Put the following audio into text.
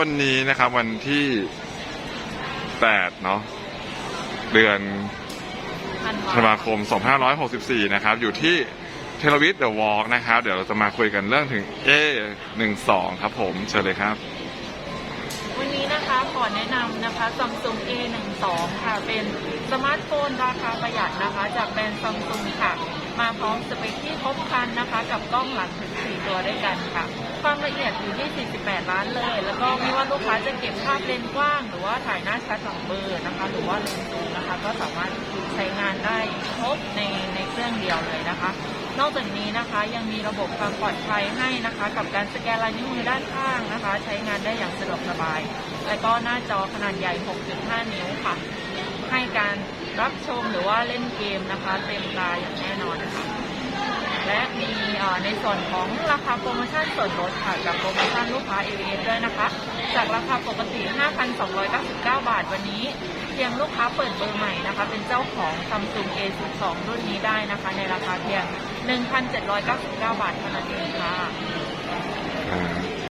วันนี้นะครับวันที่แปดเนาะเดือนธันธันวาวาคม 2564 นะครับ อยู่ที่เทเลวิ t เดอะวอล์กนะครับ เดี๋ยวเราจะมาคุยกันเรื่องถึง A12 ครับผม เชิญเลยครับ วันนี้นะคะขอแนะนำนะคะ Samsung A12 ค่ะ เป็นสมาร์ทโฟนราคาประหยัดนะคะ จากแบรนด์ Samsung ค่ะ มาพร้อมสเปคที่ครบครันนะคะ กับกล้องหลังถึง 4 ตัวด้วยกันค่ะ ความละเอียดอยู่ที่ 48 ล้านเลย แล้วก็ไม่ว่าลูกค้าจะเก็บภาพเลนส์กว้าง หรือว่าถ่ายหน้าชัดหลังเบอร์นะคะ หรือว่าเลนส์ซูมนะคะ ก็สามารถใช้งานได้ครบในในเครื่องเดียวเลยนะคะ นอกจากนี้นะคะยังมีระบบความปลอดภัยให้นะคะ กับการสแกนลายนิ้วมือด้านข้างนะคะ ใช้งานได้อย่างสะดวกสบาย และก็หน้าจอขนาดใหญ่ 6.5 นิ้วค่ะ ให้การรับชมหรือว่าเล่นเกมนะคะเต็มตาอย่างแน่นอนค่ะ และมีเอ่อ ในส่วนของราคาโปรโมชั่นส่วนลดค่ะกับโปรโมชั่นลูกค้า AVS ด้วยนะคะ จากราคาปกติ 5,299 บาทวันนี้เพียงลูกค้าเปิดเบอร์ใหม่นะคะ เป็นเจ้าของ Samsung A12 รุ่นนี้ได้นะคะ ในราคาเพียง 1,799 บาทเท่านั้นเองค่ะ